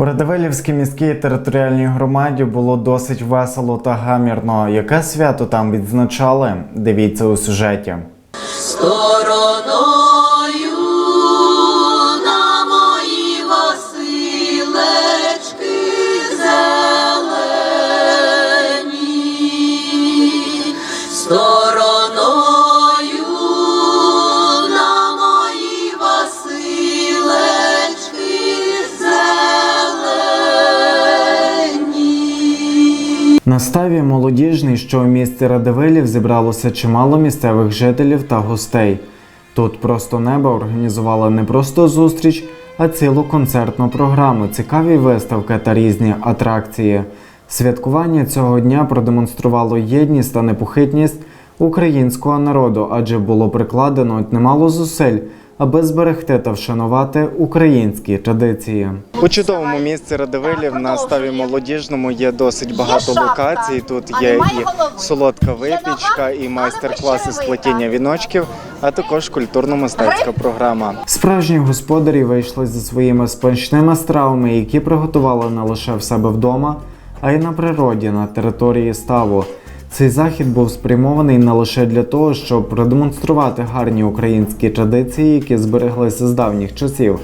У Радивилівській міській територіальній громаді було досить весело та гамірно. Яке свято там відзначали? Дивіться у сюжеті. Стороною На ставі молодіжний, що у місті Радивилів зібралося чимало місцевих жителів та гостей. Тут просто небо організували не просто зустріч, а цілу концертну програму, цікаві виставки та різні атракції. Святкування цього дня продемонструвало єдність та непохитність українського народу, адже було прикладено немало зусиль, аби зберегти та вшанувати українські традиції. У чудовому місці Радивилів на ставі молодіжному є досить багато локацій. Тут є і солодка випічка, і майстер-класи з плетіння віночків, а також культурно-мистецька програма. Справжні господарі вийшли зі своїми смачними стравами, які приготували не лише в себе вдома, а й на природі на території ставу. Цей захід був спрямований не лише для того, щоб продемонструвати гарні українські традиції, які збереглися з давніх часів,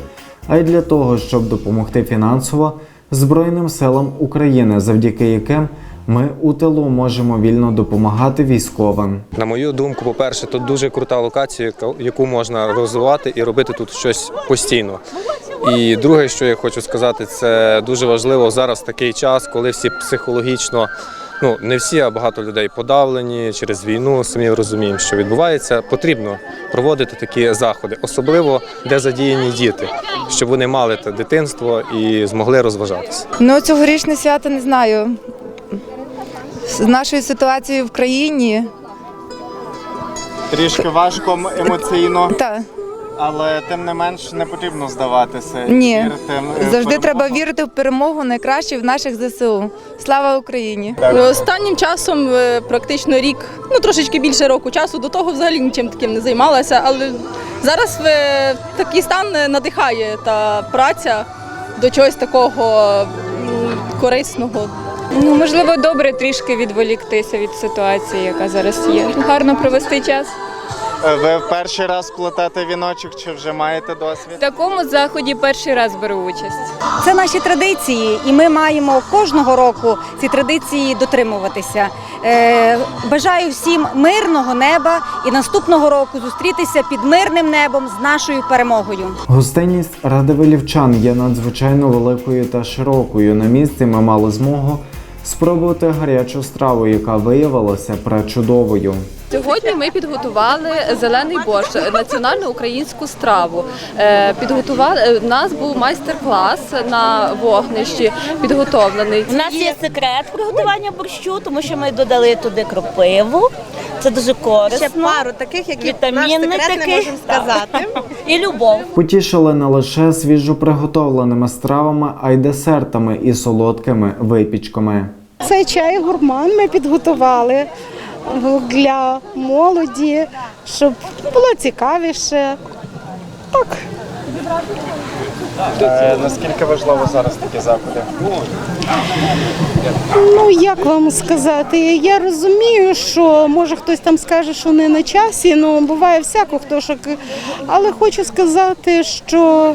а й для того, щоб допомогти фінансово Збройним силам України, завдяки яким ми у тилу можемо вільно допомагати військовим. На мою думку, по-перше, тут дуже крута локація, яку можна розвивати і робити тут щось постійно. І друге, що я хочу сказати, це дуже важливо зараз такий час, коли всі психологічно, ну не всі, а багато людей подавлені через війну. Самі розуміємо, що відбувається. Потрібно проводити такі заходи, особливо де задіяні діти, щоб вони мали те дитинство і змогли розважатися. Ну, цьогорічне свято не знаю. З нашою ситуацією в країні. Трішки важко емоційно, Та але тим не менш не потрібно здаватися. Ні. Вірити, е, завжди треба вірити в перемогу найкращих в наших ЗСУ. Слава Україні! Останнім часом е, практично рік, ну трошечки більше року часу, до того взагалі нічим таким не займалася, але зараз е, такий стан надихає та праця до чогось такого м, корисного. Ну, можливо, добре трішки відволіктися від ситуації, яка зараз є. Гарно провести час. Е, Ви перший раз плетете віночок чи вже маєте досвід? В такому заході перший раз беру участь. Це наші традиції, і ми маємо кожного року ці традиції дотримуватися. Е, бажаю всім мирного неба і наступного року зустрітися під мирним небом з нашою перемогою. Гостинність радивилівчан є надзвичайно великою та широкою. На місці ми мали змогу спробувати гарячу страву, яка виявилася пречудовою. Сьогодні ми підготували зелений борщ, національну українську страву. Е, Підготували е, у нас був майстер-клас на вогнищі підготовлений. У нас є секрет приготування борщу, тому що ми додали туди кропиву. Це дуже корисно. Ще пару таких, які наш Вітамінний секрет не такий. можемо сказати. І любов. Потішили не лише свіжо приготовленими стравами, а й десертами і солодкими випічками. Цей чай гурман ми підготували для молоді, щоб було цікавіше. Так. Е, наскільки важливо зараз такі заходи? Ну як вам сказати, я розумію, що може хтось там скаже, що не на часі, ну буває всяко хто що. к- Але хочу сказати, що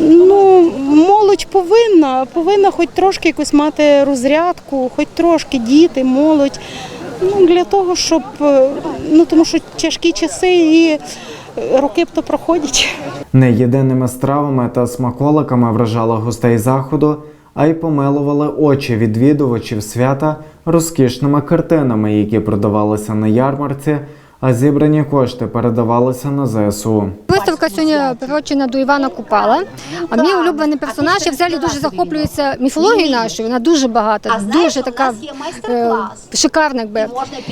ну, молодь повинна, повинна хоч трошки якусь мати розрядку, хоч трошки діти, молодь. Ну, для того, щоб е, ну тому що тяжкі часи і е, роки то проходять. Не єдиними стравами та смаколиками вражали гостей заходу, а й помилували очі відвідувачів свята розкішними картинами, які продавалися на ярмарці, а зібрані кошти передавалися на ЗСУ. Виставка сьогодні приурочена до Івана Купала. А мій улюблений персонаж я взагалі дуже захоплюється міфологією нашою. Вона дуже багата, дуже така е, шикарна, якби.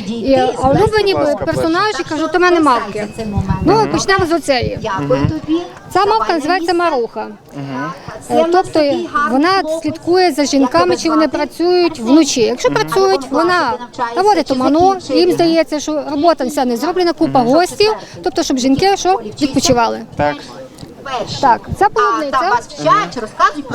І, а улюблені персонажі кажуть, у мене мавки. Ну почнемо з оцеї. Ця мавка називається Маруха. Е, Тобто вона слідкує за жінками, чи вони працюють вночі. Якщо працюють, вона наводить оману, їм здається, що робота вся не зроблена, купа гостів, тобто, щоб жінки що відпочивали. Так. Так, це полудниця,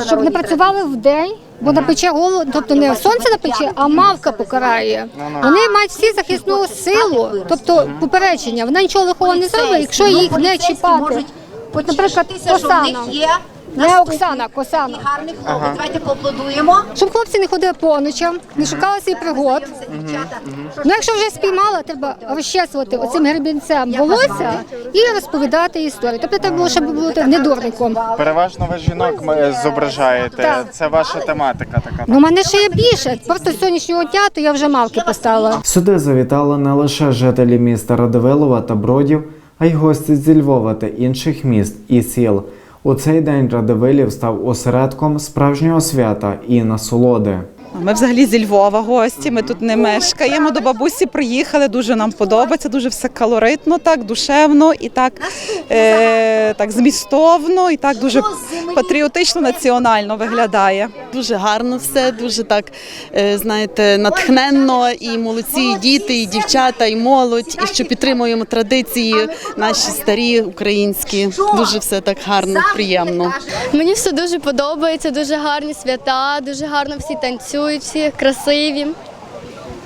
щоб не працювали в день, бо напече голову, тобто не сонце напече, а мавка покарає. Вони мають всі захисну силу, тобто попередження. Вона нічого лихого не зробить, якщо їх не чіпати. От, наприклад, Косана. Не Оксана, Косана. Давайте поаплодуємо. Щоб хлопці не ходили по ночам, не шукали свій пригод. Ну, якщо вже спіймала, треба розчесувати оцим гребінцем волосся і розповідати історію. Тобто треба було, щоб бути не дурником. Переважно ви жінок зображаєте. Так. Це ваша тематика така. Ну, у мене ще є більше. Просто з сьогоднішнього дня то я вже мавки поставила. Сюди завітали не лише жителі міста Радивилова та Бродів, а й гості зі Львова та інших міст і сіл. У цей день Радивилів став осередком справжнього свята і насолоди. Ми взагалі зі Львова гості. Ми тут не мешкаємо. До бабусі приїхали. Дуже нам подобається. Дуже все калоритно, так душевно і так, е, так змістовно, і так дуже патріотично, національно виглядає. Дуже гарно все, дуже так, е, знаєте, натхненно. І молодці, і діти, і дівчата, і молодь, і що підтримуємо традиції наші старі українські. Дуже все так гарно, приємно. Мені все дуже подобається, дуже гарні свята, дуже гарно всі танцюють, всі красиві.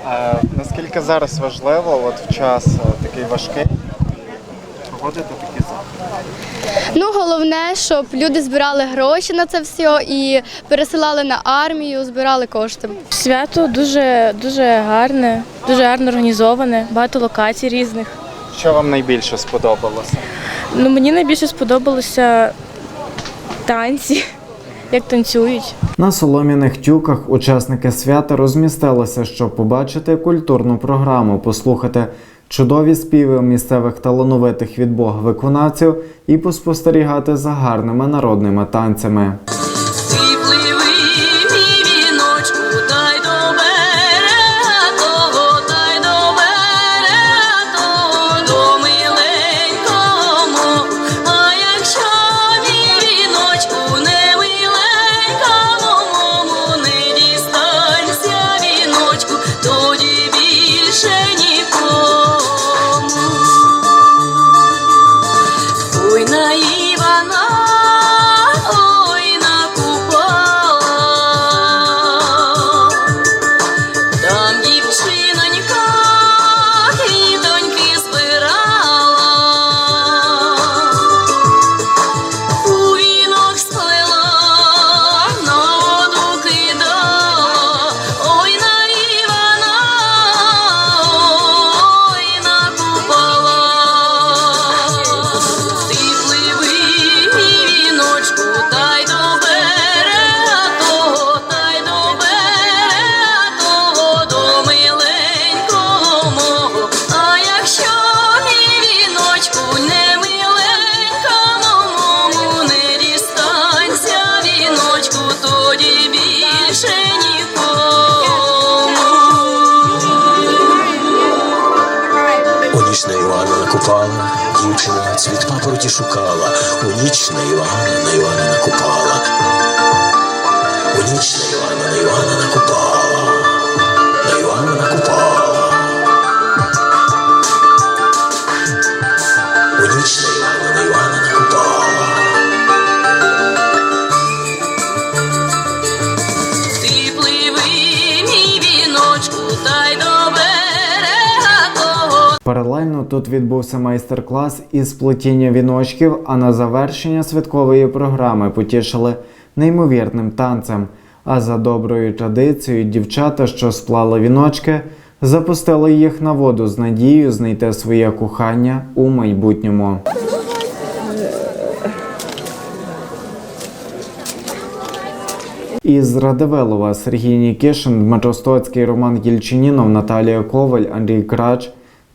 Е, наскільки зараз важливо, от в час е, такий важкий, проводити такі заходи? Ну, головне, щоб люди збирали гроші на це все і пересилали на армію, збирали кошти. Свято дуже, дуже гарне, дуже гарно організоване, багато локацій різних. Що вам найбільше сподобалося? Ну, мені найбільше сподобалося танці, як танцюють. На солом'яних тюках учасники свята розмістилися, щоб побачити культурну програму, послухати чудові співи місцевих талановитих від Бога виконавців і поспостерігати за гарними народними танцями. Накупала, дівчина цвіт папороті шукала. У ніч на Івана на Івана накупала. У ніч на Івана на Івана накупала. Паралельно тут відбувся майстер-клас із плетіння віночків, а на завершення святкової програми потішили неймовірним танцем. А за доброю традицією дівчата, що сплали віночки, запустили їх на воду з надією знайти своє кохання у майбутньому. Із Радивилова Сергій Нікішин, Дмитро Стоцький, Роман Єльчинінов, Наталія Коваль, Андрій Крач,